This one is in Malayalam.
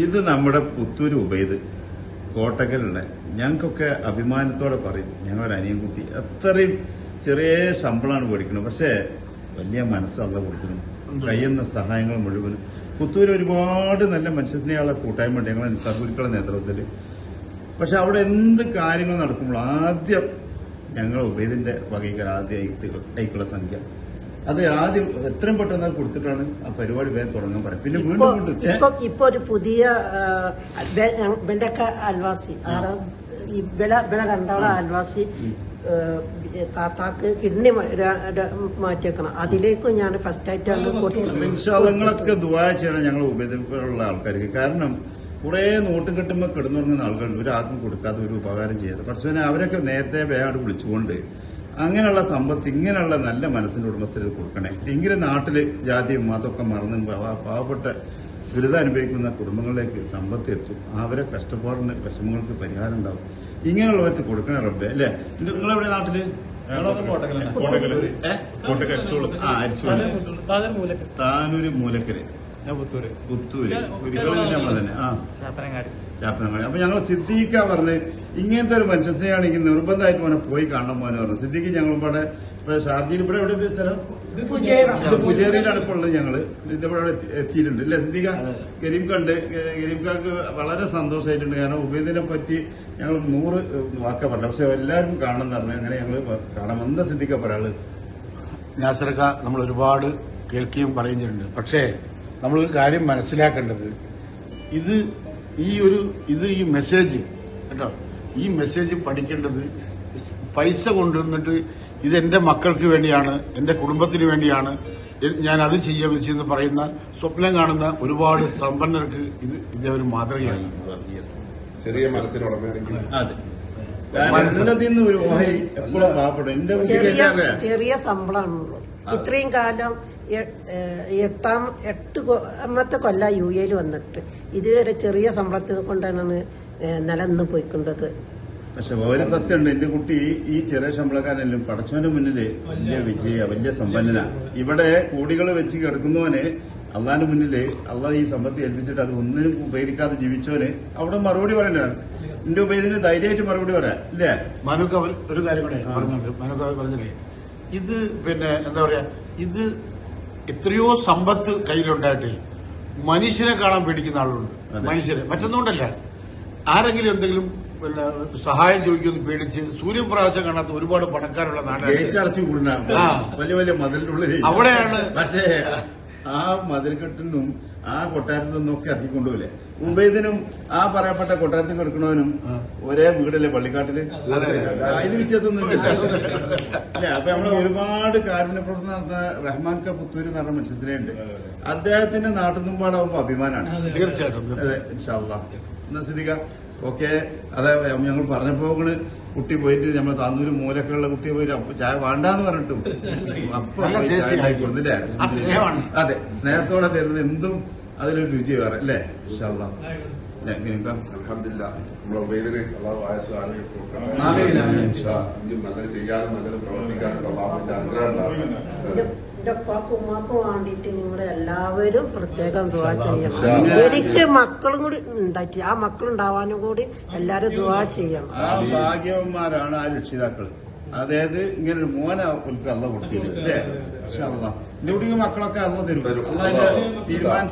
ഇത് നമ്മുടെ പുത്തൂര് ഉപയത് കോട്ടക്കലുള്ള ഞങ്ങൾക്കൊക്കെ അഭിമാനത്തോടെ പറയും ഞങ്ങളുടെ അനിയൻകുട്ടി അത്രയും ചെറിയ ശമ്പളമാണ് മേടിക്കുന്നത്. പക്ഷേ വലിയ മനസ്സല്ല കൊടുത്തിരുന്നു കഴിയുന്ന സഹായങ്ങൾ മുഴുവൻ പുത്തൂര് ഒരുപാട് നല്ല മനുഷ്യസ്നേഹമുള്ള കൂട്ടായ്മ ഉണ്ട് ഞങ്ങളെ സഹുരുക്കളുടെ നേതൃത്വത്തിൽ. പക്ഷെ അവിടെ എന്ത് കാര്യങ്ങൾ നടക്കുമ്പോൾ ആദ്യം ഞങ്ങൾ ഉപേദിന്റെ ആദ്യ ആദ്യം അയക്കുള്ള സംഖ്യ. അത് ആദ്യം എത്രയും പെട്ടെന്ന് കൊടുത്തിട്ടാണ് ആ പരിപാടി വേഗം തുടങ്ങാൻ പറയാം പിന്നെ വീണ്ടും വീണ്ടും ഇപ്പൊ ഒരു പുതിയ അൽവാസി ആരാ ഈ വില വില രണ്ടാളെ അൽവാസി താത്താക്ക് കിഡ്നി മാറ്റിയേക്കണം. അതിലേക്കും ഞാൻ ഫസ്റ്റ് ആയിട്ടാണ് ദുവാ ചെയ്യണം ഞങ്ങൾ ഉപയോഗിക്കുന്ന ആൾക്കാർക്ക്. കാരണം കുറെ നോട്ടും കെട്ടുമ്പോൾ കിടന്നുറങ്ങുന്ന ആളുകളുണ്ട് ഒരാൾക്കും കൊടുക്കാതെ ഒരു ഉപകാരം ചെയ്യാതെ പക്ഷേ അവരൊക്കെ നേരത്തെ വേഗം വിളിച്ചുകൊണ്ട് അങ്ങനെയുള്ള സമ്പത്ത് ഇങ്ങനെയുള്ള നല്ല മനസ്സിന്റെ ഉടമസ്ഥരിൽ കൊടുക്കണേ. എങ്കിലും നാട്ടിൽ ജാതിയും മതമൊക്കെ മറന്ന് പാവപ്പെട്ട ദുരിതം അനുഭവിക്കുന്ന കുടുംബങ്ങളിലേക്ക് സമ്പത്ത് എത്തും. അവരെ കഷ്ടപ്പാടിന് വിഷമങ്ങൾക്ക് പരിഹാരം ഉണ്ടാവും. ഇങ്ങനെയുള്ളവർക്ക് കൊടുക്കണേ റബ്ബെ അല്ലേ? നിങ്ങളെവിടെ നാട്ടിൽ? താനൂര് മൂലക്കര് പുത്തൂര്. നമ്മൾ തന്നെ. ആ. ചാപ്പനങ്ങാടി. അപ്പൊ ഞങ്ങൾ സിദ്ദീഖ പറഞ്ഞ് ഇങ്ങനത്തെ ഒരു മനുഷ്യനെയാണ് ഈ നിർബന്ധമായിട്ട് മോനെ പോയി കാണണം മോനെ പറഞ്ഞു. സിദ്ദീഖ് ഞങ്ങൾ ഇവിടെ ഇപ്പൊ ഷാർജയിൽ ഇവിടെ എവിടെ എത്തിയ സ്ഥലം? ഇത് പുജേറിയിലാണ് ഇപ്പോൾ ഉള്ളത് ഞങ്ങൾ. ഇതിവിടെ എത്തിയിട്ടുണ്ട്. അല്ലെ സിദ്ദീഖ? കരീം കണ്ട് കരീം കാക്ക് വളരെ സന്തോഷമായിട്ടുണ്ട്. കാരണം ഉപേദിനെ പറ്റി ഞങ്ങൾ നൂറ് വാക്ക പറഞ്ഞു പക്ഷെ എല്ലാവരും കാണണം എന്ന് പറഞ്ഞു അങ്ങനെ ഞങ്ങൾ കാണാമെന്ന എന്താ സിദ്ദീഖ പറയാൾ നാസർക്ക നമ്മൾ ഒരുപാട് കേൾക്കുകയും പറയുന്നുണ്ട് പക്ഷേ നമ്മളൊരു കാര്യം മനസ്സിലാക്കേണ്ടത്. ഇത് ഈ ഒരു ഇത് ഈ മെസ്സേജ് കേട്ടോ? ഈ മെസ്സേജ് പഠിക്കേണ്ടത് പൈസ കൊണ്ടുവന്നിട്ട് ഇത് എന്റെ മക്കൾക്ക് വേണ്ടിയാണ് എന്റെ കുടുംബത്തിന് വേണ്ടിയാണ്. ഞാൻ അത് ചെയ്യാൻ വെച്ചെന്ന് പറയുന്ന സ്വപ്നം കാണുന്ന ഒരുപാട് സമ്പന്നർക്ക് ഇത് ഇതേ ഒരു മാതൃകയാണ് യെസ് ചെറിയ മനസ്സിനുടമയാണെങ്കിൽ അതെ ചെറിയ ശമ്പളമാണുള്ളൂ ഇത്രയും കാലം എട്ടാം എട്ട് അമ്മത്തെ കൊല്ല യു എയിൽ വന്നിട്ട്. ഇതുവരെ ചെറിയ ശമ്പളത്തിൽ കൊണ്ടാണ് നിലന്ന് പോയിക്കൊണ്ടത്. പക്ഷെ ഒരു സത്യമുണ്ട്. എന്റെ കുട്ടി ഈ ചെറിയ ശമ്പളക്കാരനെല്ലാം. പടച്ചോന്റെ മുന്നിൽ വലിയ വിജയ വലിയ സമ്പന്നന. ഇവിടെ കോടികൾ വെച്ച് കിടക്കുന്നവനെ അള്ളാന്റെ മുന്നിൽ അള്ളാഹ് ഈ സമ്പത്ത് ഏൽപ്പിച്ചിട്ട് അത് ഒന്നിനും ഉപകരിക്കാതെ ജീവിച്ചവന് അവിടെ മറുപടി പറയേണ്ടതാണ്. എന്റെ ഉപയോഗത്തിന് ധൈര്യമായിട്ട് മറുപടി പറയാം. ഇല്ലേ? മനുക്ക് ഒരു കാര്യം കൂടെ പറഞ്ഞത് അവർ പറഞ്ഞില്ലേ? ഇത് പിന്നെ എന്താ പറയാ? ഇത് എത്രയോ സമ്പത്ത് കയ്യിലുണ്ടായിട്ട് മനുഷ്യനെ കാണാൻ പേടിക്കുന്ന ആളുണ്ട് മനുഷ്യരെ. മറ്റൊന്നുകൊണ്ടല്ല. ആരെങ്കിലും എന്തെങ്കിലും പിന്നെ സഹായം ചോദിക്കുമെന്ന് പേടിച്ച് സൂര്യപ്രകാശം കാണാത്ത ഒരുപാട് പണക്കാരുള്ള നാടാണ്. വലിയ വലിയ അവിടെയാണ് പക്ഷേ ആ മതിൽ മതിൽക്കെട്ടിനും ആ കൊട്ടാരത്തിൽ നിന്നൊക്കെ ഇറക്കി കൊണ്ടുപോയില്ലേ? ഉബൈദിനും ആ പറയപ്പെട്ട കൊട്ടാരത്തിൽ കൊടുക്കണവനും ഒരേ വീടല്ലേ പള്ളിക്കാട്ടിൽ? അതിന് വ്യത്യാസമൊന്നുമില്ല. അല്ലെ? അപ്പൊ നമ്മൾ ഒരുപാട് കാരുണ്യ പ്രവർത്തനം നടത്തുന്ന റഹ്മാൻ ക പുത്തൂര് എന്ന് പറഞ്ഞ മനുഷ്യസ്നേഹമുണ്ട്. അദ്ദേഹത്തിന്റെ നാട്ടിൽ നിന്നുപാടാവുമ്പോ അഭിമാനാണ്. തീർച്ചയായിട്ടും തീർച്ചയായിട്ടും. അതെ ഇൻഷാല്ലാ എന്നാ സിദ്ദിഖ? ഓക്കെ അതെ ഞങ്ങൾ പറഞ്ഞപ്പോ ഇങ്ങൾ കുട്ടി പോയിട്ട് നമ്മൾ താന്നൂര് ഉള്ള കുട്ടി പോയിട്ട് അപ്പൊ ചായ വേണ്ടാന്ന് പറഞ്ഞിട്ടും. അപ്പൊ നല്ല കൊടുത്തില്ലേ അതെ സ്നേഹത്തോടെ തരുന്നത് എന്തും അതിലൊരു രുചി വേറെ അല്ലേ? നല്ലത് ചെയ്യാനും നല്ലത് പ്രവർത്തിക്കാനും എന്റെ ഉപ്പാക്കും ഉമ്മാക്കും വേണ്ടിയിട്ട് നിങ്ങൾ എല്ലാവരും പ്രത്യേകം ദുവാ ചെയ്യണം. എനിക്ക് മക്കളും കൂടി ഉണ്ടാക്കി. ആ മക്കളുണ്ടാവാനും കൂടി എല്ലാരും ദുവാ ചെയ്യണം. ആ ഭാഗ്യവന്മാരാണ് ആ രക്ഷിതാക്കൾ അതായത് ഇങ്ങനെ ഒരു മോന അല്ല കൊടുത്തിരുന്നു അല്ലേ? ഇൻഷാല്ലാ എന്റെ കുട്ടിക്ക് മക്കളൊക്കെ അല്ല തരും തരും. അള്ളാഹിന്റെ തീരുമാനം